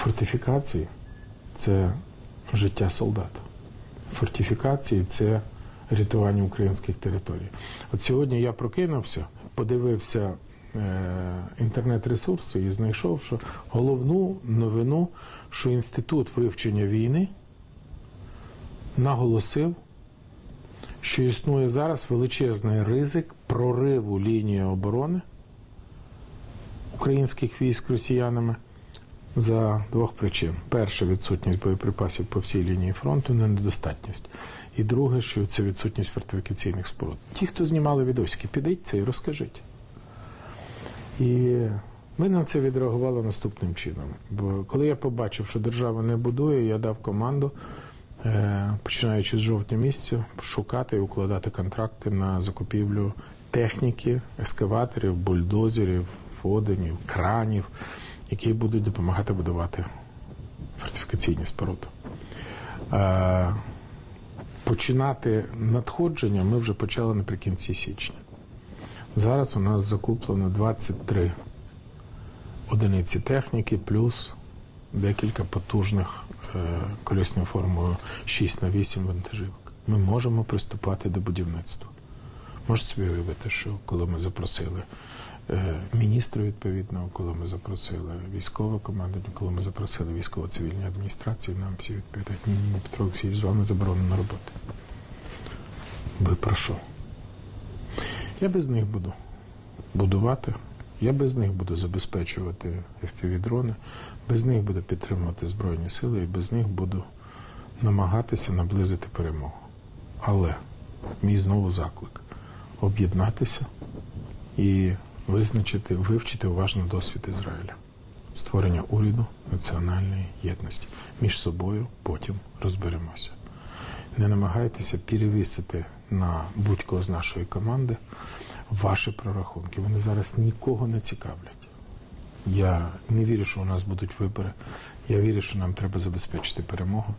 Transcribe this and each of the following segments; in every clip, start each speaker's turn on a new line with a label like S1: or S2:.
S1: Фортифікації це життя солдата. Фортифікації це рятування українських територій. От сьогодні я прокинувся, подивився е, інтернет-ресурси і знайшов, що головну новину, що інститут вивчення війни наголосив, що існує зараз величезний ризик прориву лінії оборони українських військ росіянами за двох причин: перше відсутність боєприпасів по всій лінії фронту, не недостатність. І друге, що це відсутність фортифікаційних споруд. Ті, хто знімали відосики, підіть це і розкажіть. І ми на це відреагували наступним чином. Бо коли я побачив, що держава не будує, я дав команду, е, починаючи з жовтня місяця, шукати і укладати контракти на закупівлю техніки, ескаваторів, бульдозерів, воденів, кранів, які будуть допомагати будувати фортифікаційні споруди. Е, Починати надходження ми вже почали наприкінці січня. Зараз у нас закуплено 23 одиниці техніки, плюс декілька потужних е, колісною формою 6 на 8 вантажівок. Ми можемо приступати до будівництва. Можете собі уявити, що коли ми запросили е, міністра відповідного, коли ми запросили військове командування, коли ми запросили військово-цивільні адміністрації, нам всі відповідають, ні, ні, Петро Олексійович, з вами заборонено роботи. Ви про що? Я без них буду будувати, я без них буду забезпечувати FPV-дрони, без них буду підтримувати Збройні Сили і без них буду намагатися наблизити перемогу. Але мій знову заклик об'єднатися і визначити, вивчити уважно досвід Ізраїля, створення уряду національної єдності. Між собою потім розберемося. Не намагайтеся перевісити на будь-кого з нашої команди ваші прорахунки. Вони зараз нікого не цікавлять. Я не вірю, що у нас будуть вибори. Я вірю, що нам треба забезпечити перемогу.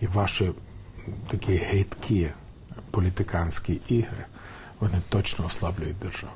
S1: І ваші такі гидкі політиканські ігри вони точно ослаблюють державу.